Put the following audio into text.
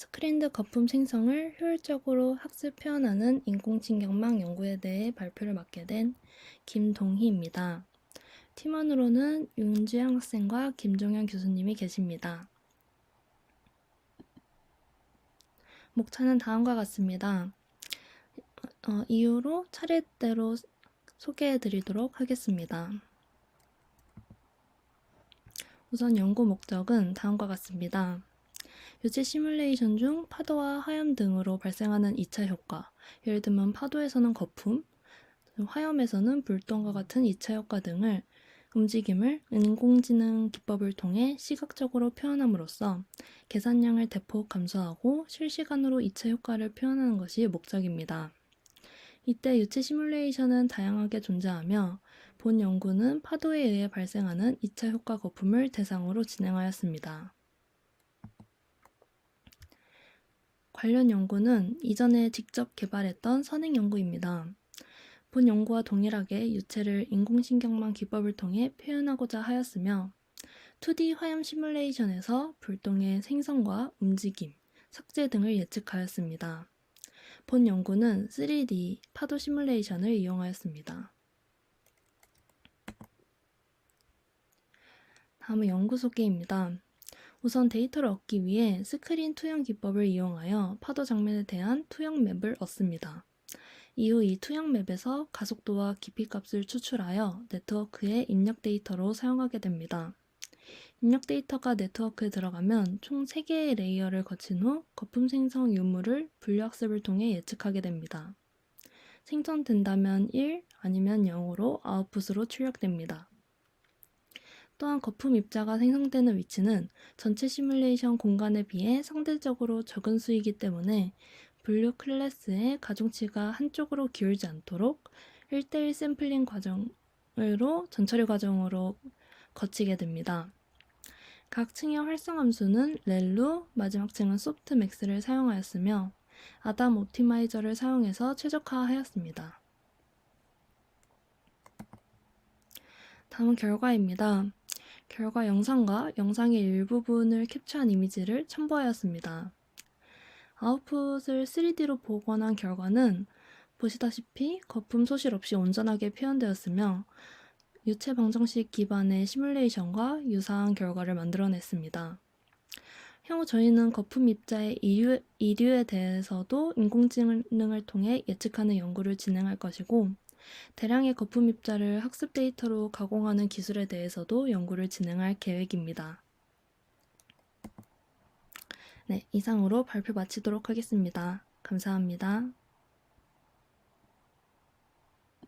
스크린드 거품 생성을 효율적으로 학습 표현하는 인공지능망 연구에 대해 발표를 맡게 된 김동희입니다. 팀원으로는 윤주영 학생과 김종현 교수님이 계십니다. 목차는 다음과 같습니다. 어, 이후로 차례대로 소개해 드리도록 하겠습니다. 우선 연구 목적은 다음과 같습니다. 유체 시뮬레이션 중 파도와 화염 등으로 발생하는 2차 효과, 예를 들면 파도에서는 거품, 화염에서는 불똥과 같은 2차 효과 등을 움직임을 인공지능 기법을 통해 시각적으로 표현함으로써 계산량을 대폭 감소하고 실시간으로 2차 효과를 표현하는 것이 목적입니다. 이때 유체 시뮬레이션은 다양하게 존재하며 본 연구는 파도에 의해 발생하는 2차 효과 거품을 대상으로 진행하였습니다. 관련 연구는 이전에 직접 개발했던 선행 연구입니다. 본 연구와 동일하게 유체를 인공신경망 기법을 통해 표현하고자 하였으며 2D 화염 시뮬레이션에서 불똥의 생성과 움직임, 삭제 등을 예측하였습니다. 본 연구는 3D 파도 시뮬레이션을 이용하였습니다. 다음은 연구 소개입니다. 우선 데이터를 얻기 위해 스크린 투영 기법을 이용하여 파도 장면에 대한 투영 맵을 얻습니다. 이후 이 투영 맵에서 가속도와 깊이 값을 추출하여 네트워크에 입력 데이터로 사용하게 됩니다. 입력 데이터가 네트워크에 들어가면 총 3개의 레이어를 거친 후 거품 생성 유무를 분류학습을 통해 예측하게 됩니다. 생성된다면 1 아니면 0으로 아웃풋으로 출력됩니다. 또한 거품 입자가 생성되는 위치는 전체 시뮬레이션 공간에 비해 상대적으로 적은 수이기 때문에 분류 클래스의 가중치가 한쪽으로 기울지 않도록 1대1 샘플링 과정으로 전처리 과정으로 거치게 됩니다. 각 층의 활성 함수는 렐루, 마지막 층은 소프트맥스를 사용하였으며 아담 옵티마이저를 사용해서 최적화하였습니다. 다음은 결과입니다. 결과 영상과 영상의 일부분을 캡처한 이미지를 첨부하였습니다. 아웃풋을 3D로 복원한 결과는 보시다시피 거품 소실 없이 온전하게 표현되었으며 유체 방정식 기반의 시뮬레이션과 유사한 결과를 만들어냈습니다. 향후 저희는 거품 입자의 이류, 이류에 대해서도 인공지능을 통해 예측하는 연구를 진행할 것이고 대량의 거품 입자를 학습 데이터로 가공하는 기술에 대해서도 연구를 진행할 계획입니다. 네, 이상으로 발표 마치도록 하겠습니다. 감사합니다.